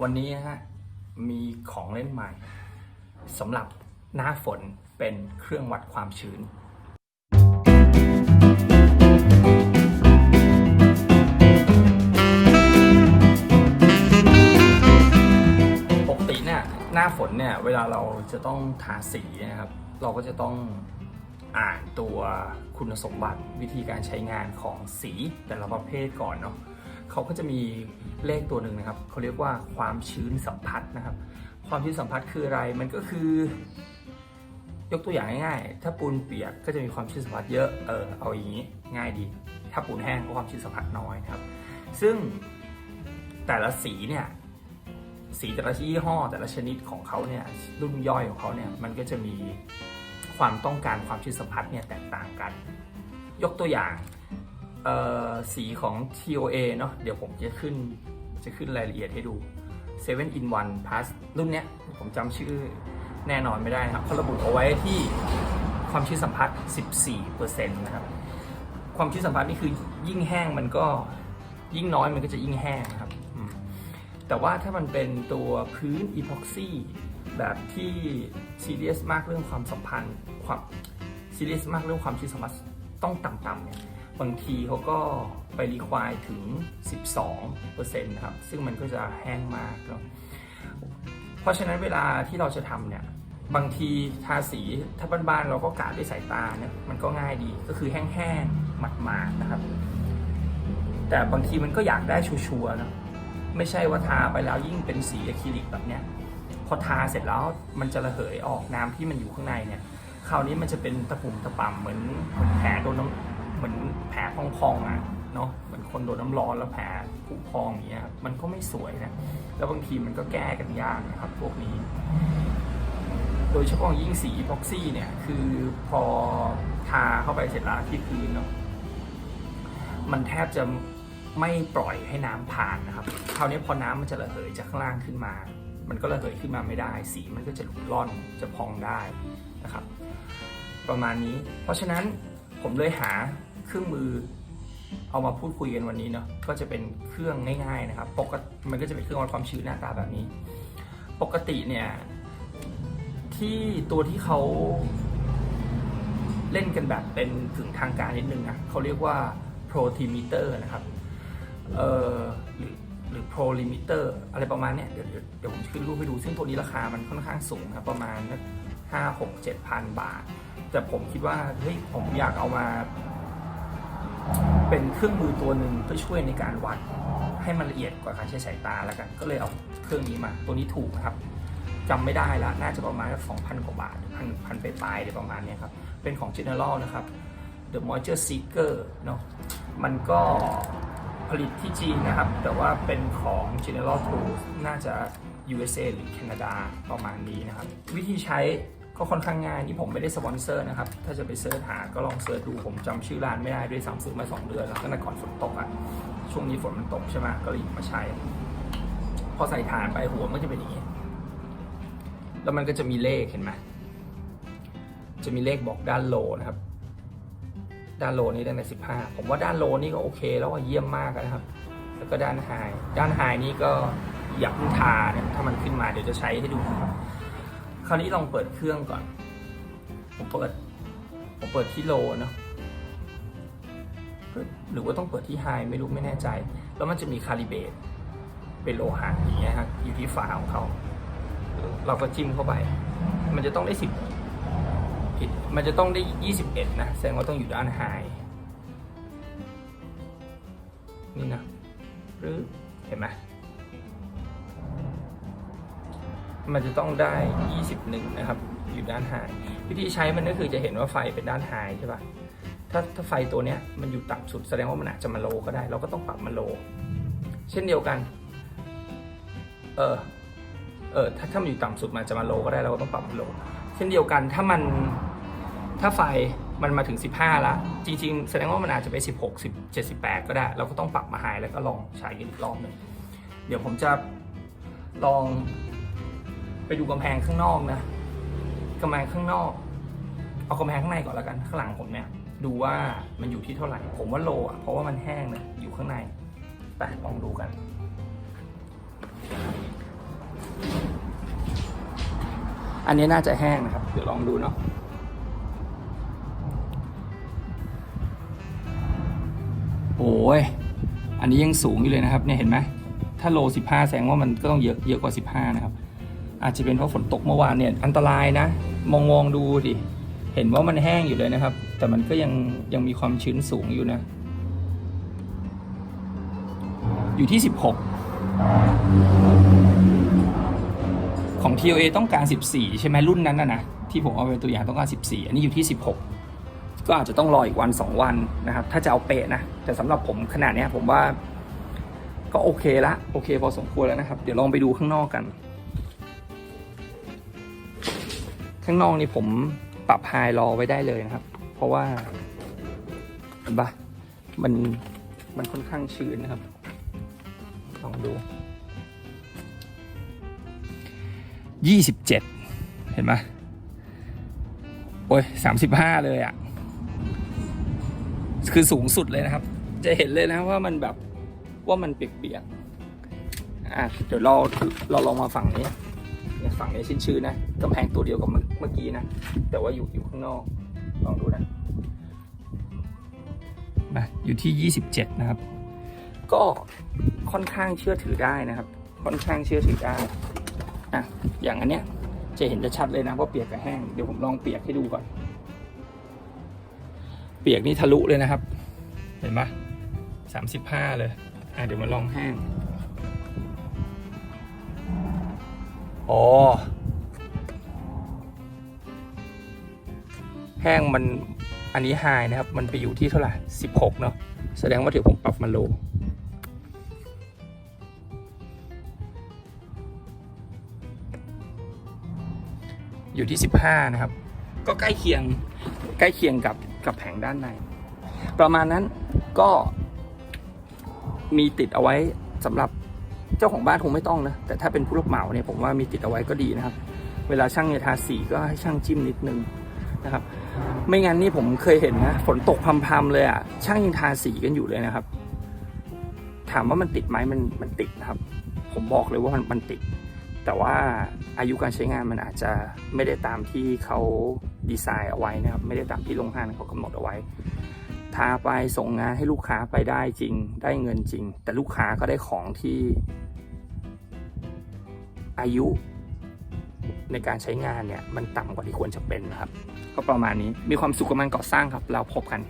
วันนี้ฮะมีของเล่นใหม่สำหรับหน้าฝนเป็นเครื่องวัดความชื้น ปกติเนี่ยหน้าฝนเนี่ยเวลาเราจะต้องทาสีนะครับ เราก็จะต้องอ่านตัวคุณสมบัติวิธีการใช้งานของสีแต่ละประเภทก่อนเนาะ เขาก็จะมีเลขตัวหนึ่งนะครับเขาเรียกว่าความชื้นสัมผัสนะครับ ความชื้นสัมผัสคืออะไรมันก็คือยกตัวอย่างง่ายๆ ถ้าปูนเปียกก็จะมีความชื้นสัมผัสเยอะ เออ เอาอย่างนี้ง่ายดี ถ้าปูนแห้งก็ความชื้นสัมผัสน้อยครับ ซึ่งแต่ละสีเนี่ย สีแต่ละยี่ห้อ แต่ละชนิดของเขาเนี่ย รุ่นย่อยของเขาเนี่ย มันก็จะมีความต้องการความชื้นสัมผัสเนี่ยแตกต่างกัน ยกตัวอย่าง สีของ TOA เนาะเดี๋ยวผมจะขึ้นจะขึ้นรายละเอียดให้ดู 7 in 1 plus รุ่นเนี้ยผมจำชื่อแน่นอนไม่ได้นะครับเขาระบุเอาไว้ที่ความชื้นสัมผัส 14%นะครับ ความชื้นสัมผัสนี่คือยิ่งแห้งมันก็ยิ่งน้อยมันก็จะยิ่งแห้งนะครับ แต่ว่าถ้ามันเป็นตัวพื้นอีพ็อกซี่แบบที่ซีเรียสมากเรื่องความสัมพันธ์ความซีเรียสมากเรื่องความชื้นสัมผัสต้องต่ำๆเนี่ย บางทีเขาก็ไปรีควายถึง 12%นะครับ ซึ่งมันก็จะแห้งมากเนาะเพราะฉะนั้นเวลาที่เราจะทำเนี่ย บางทีทาสีถ้าบ้านๆเราก็กาดด้วยสายตาเนี่ยมันก็ง่ายดีก็คือแห้งๆหมาดๆนะครับ แต่บางทีมันก็อยากได้ชัวร์ๆเนะไม่ใช่ว่าทาไปแล้วยิ่งเป็นสีอะคริลิกแบบเนี้ยพอทาเสร็จแล้วมันจะระเหยออกน้ำที่มันอยู่ข้างในเนี่ยคราวนี้มันจะเป็นตะปุ่มตะป่ำเหมือนเหมือนแผลโดนน้ำ เหมือนแผลพองๆอะเนาะเหมือนคนโดนน้ำร้อนแล้วแผลผุพองอย่างเงี้ยมันก็ไม่สวยนะแล้วบางทีมันก็แก้กันยากนะครับ พวกนี้ โดยเฉพาะยิ่งสีอีพ็อกซี่เนี่ย คือพอทาเข้าไปเสร็จแล้วที่พื้นเนาะมันแทบจะไม่ปล่อยให้น้ำผ่านนะครับคราวนี้พอน้ำมันจะระเหยจากข้างล่างขึ้นมา มันก็ระเหยขึ้นมาไม่ได้ สีมันก็จะหลุดร่อนจะพองได้นะครับ ประมาณนี้ เพราะฉะนั้นผมเลยหา เครื่องมือเอามาพูดคุยกันวันนี้เนาะก็จะเป็นเครื่องง่ายๆนะครับปกติมันก็จะเป็นเครื่องวัดความชื้นหน้าตาแบบนี้ ปกติเนี่ยที่ตัวที่เขาเล่นกันแบบเป็นถึงทางการนิดนึงนะเขาเรียกว่า protimeter นะครับเอ่อหรือหรือ prolimeter อะไรประมาณเนี้ยเดี๋ยวเดี๋ยวเดี๋ยวผมขึ้นรูปให้ดู ซึ่งตัวนี้ราคามันค่อนข้างสูงครับประมาณห้าหกเจ็ดพันบาท แต่ผมคิดว่าเฮ้ยผมอยากเอามา เป็นเครื่องมือตัวหนึ่งเพื่อช่วยในการวัดให้มันละเอียดกว่าการใช้สายตาแล้วกัน ก็เลยเอาเครื่องนี้มา ตัวนี้ถูกนะครับจำไม่ได้ละ น่าจะประมาณสองพันกว่าบาทพันพันไปปลายๆเดี๋ยวประมาณนี้ครับ เป็นของ General นะครับ The Moisture Seeker เนาะมันก็ผลิตที่จีนนะครับ แต่ว่าเป็นของ General Tools น่าจะ USA หรือแคนาดาประมาณนี้นะครับ วิธีใช้ ก็ค่อนข้างง่ายนี่ผมไม่ได้สปอนเซอร์นะครับ ถ้าจะไปเสิร์ชหาก็ลองเสิร์ชดูผมจำชื่อร้านไม่ได้ด้วยซ้ำซื้อมา 2 เดือนแล้วตั้งแต่ก่อนฝนตกอะ่ะช่วงนี้ฝนมันตกใช่ไหมก็เลยหยิบมาใช้ พอใส่ฐานไปหัวมันก็จะเป็นอย่างนี้ แล้วมันก็จะมีเลขเห็นไหมจะมีเลขบอกด้านโลนะครับ ด้านโลนี่ตั้งแต่15ผมว่าด้านโลนี่ก็โอเค แล้วว่าเยี่ยมมากนะครับ แล้วก็ด้านไฮด้านไฮนี่ก็อยากเพิ่งทาเนี่ยถ้ามันขึ้นมาเดี๋ยวจะใช้ให้ดูนะครับ ราวนี้ลองเปิดเครื่องก่อน ผมเปิด ผมเปิดที่โลเนาะหรือว่าต้องเปิดที่ไฮไม่รู้ไม่แน่ใจ แล้วมันจะมีคาลิเบตเป็นโลหะอย่างเงี้ยครับอยู่ที่ฝาของเขาเราก็จิ้มเข้าไป มันจะต้องได้สิบผิดมันจะต้องได้21นะแสดงว่าต้องอยู่ด้านไฮนี่นะหรือเห็นไหม มันจะต้องได้ 21 นะครับ อยู่ด้านไฮวิธีใช้มันก็คือจะเห็นว่าไฟเป็นด้านไฮใช่ปะถ้าถ้าไฟตัวเนี้ยมันอยู่ต่ำสุดแสดงว่ามันอาจจะมาโลก็ได้ เราก็ต้องปรับมาโล เช่นเดียวกัน เออเออถ้าถ้ามันอยู่ต่ำสุดมันจะมาโลก็ได้เราก็ต้องปรับมาโล เช่นเดียวกันถ้ามันถ้าไฟมันมาถึง 15 แล้ว จริง ๆ แสดงว่ามันอาจจะไป 16 10 78 ก็ได้ เราก็ต้องปรับมาไฮแล้วก็ลองใช้อีกรอบหนึ่งเดี๋ยวผมจะลอง ไปดูกำแพงข้างนอกนะกำแพงข้างนอก เอากำแพงข้างในก่อนแล้วกันข้างหลังผมเนี่ย ดูว่ามันอยู่ที่เท่าไหร่ ผมว่าโลอะเพราะว่ามันแห้งเนะอยู่ข้างในไปลองดูกันอันนี้น่าจะแห้งนะครับ เดี๋ยวลองดูเนาะโอ้ย อันนี้ยังสูงอยู่เลยนะครับ เนี่ยเห็นไหม ถ้าโล 15 แสดงว่ามันก็ต้องเยอะเยอะกว่า 15 นะครับ อาจจะเป็นเพราะฝนตกเมื่อวานเนี่ยอันตรายนะ มองมองดูดิเห็นว่ามันแห้งอยู่เลยนะครับ แต่มันก็ยังยังมีความชื้นสูงอยู่นะ อยู่ที่ 16 ของ TOA ต้องการ 14 ใช่ไหมรุ่นนั้นนะนะที่ผมเอาเป็นตัวอย่างต้องการ 14 อันนี้อยู่ที่ 16 ก็อาจจะต้องรออีกวัน 2 วันนะครับ ถ้าจะเอาเป๊ะนะ แต่สำหรับผมขนาดเนี้ยผมว่าก็โอเคละโอเคพอสมควรแล้วนะครับ เดี๋ยวลองไปดูข้างนอกกัน ข้างนอกนี่ผมปรับไฮรอไว้ได้เลยนะครับ เพราะว่าเห็นปะมันมันค่อนข้างชื้นนะครับ ลองดู ยี่สิบเจ็ด เห็นไหมโอ้ยสามสิบห้าเลยอะ่ะ คือสูงสุดเลยนะครับ จะเห็นเลยนะว่ามันแบบว่ามันเปียกๆ อะ เดี๋ยวเราเราลองมาฝั่งนี้ เนี่ยฝั่งนี้ชื้นๆนะกำแพงตัวเดียวกับเมื่อกี้นะ แต่ว่าอยู่อยู่ข้างนอก ลองดูนะมาอยู่ที่ยี่สิบเจ็ดนะครับ ก็ค่อนข้างเชื่อถือได้นะครับ ค่อนข้างเชื่อถือได้อะอย่างอันเนี้ยจะเห็นจะชัดเลยนะว่าเปียกกับแห้ง เดี๋ยวผมลองเปียกให้ดูก่อน เปียกนี่ทะลุเลยนะครับ เห็นปะสามสิบห้าเลย อะเดี๋ยวมาลองแห้ง อ๋อ แห้งมันอันนี้ไฮนะครับ มันไปอยู่ที่เท่าไหร่สิบหกเนาะ แสดงว่าเดี๋ยวผมปรับมาโลอยู่ที่ 15 นะครับ ก็ใกล้เคียงใกล้เคียงกับกับแผงด้านใน ประมาณนั้นก็มีติดเอาไว้สำหรับ เจ้าของบ้านคงไม่ต้องนะ แต่ถ้าเป็นผู้รับเหมาเนี่ยผมว่ามีติดเอาไว้ก็ดีนะครับ เวลาช่างเนี่ยทาสีก็ให้ช่างจิ้มนิดนึงนะครับ ไม่งั้นนี่ผมเคยเห็นนะ ฝนตกพรำๆเลยอะ ช่างยังทาสีกันอยู่เลยนะครับ ถามว่ามันติดไหมมันมันติดนะครับ ผมบอกเลยว่ามันมันติด แต่ว่าอายุการใช้งานมันอาจจะไม่ได้ตามที่เขาดีไซน์เอาไว้นะครับ ไม่ได้ตามที่โรงงานเขากำหนดเอาไว้ ทาไปส่งงานให้ลูกค้าไปได้จริง ได้เงินจริง แต่ลูกค้าก็ได้ของที่ อายุในการใช้งานเนี่ย มันต่ำกว่าที่ควรจะเป็นนะครับ ก็ประมาณนี้มีความสุขกับมันก่อสร้างครับ เราพบกัน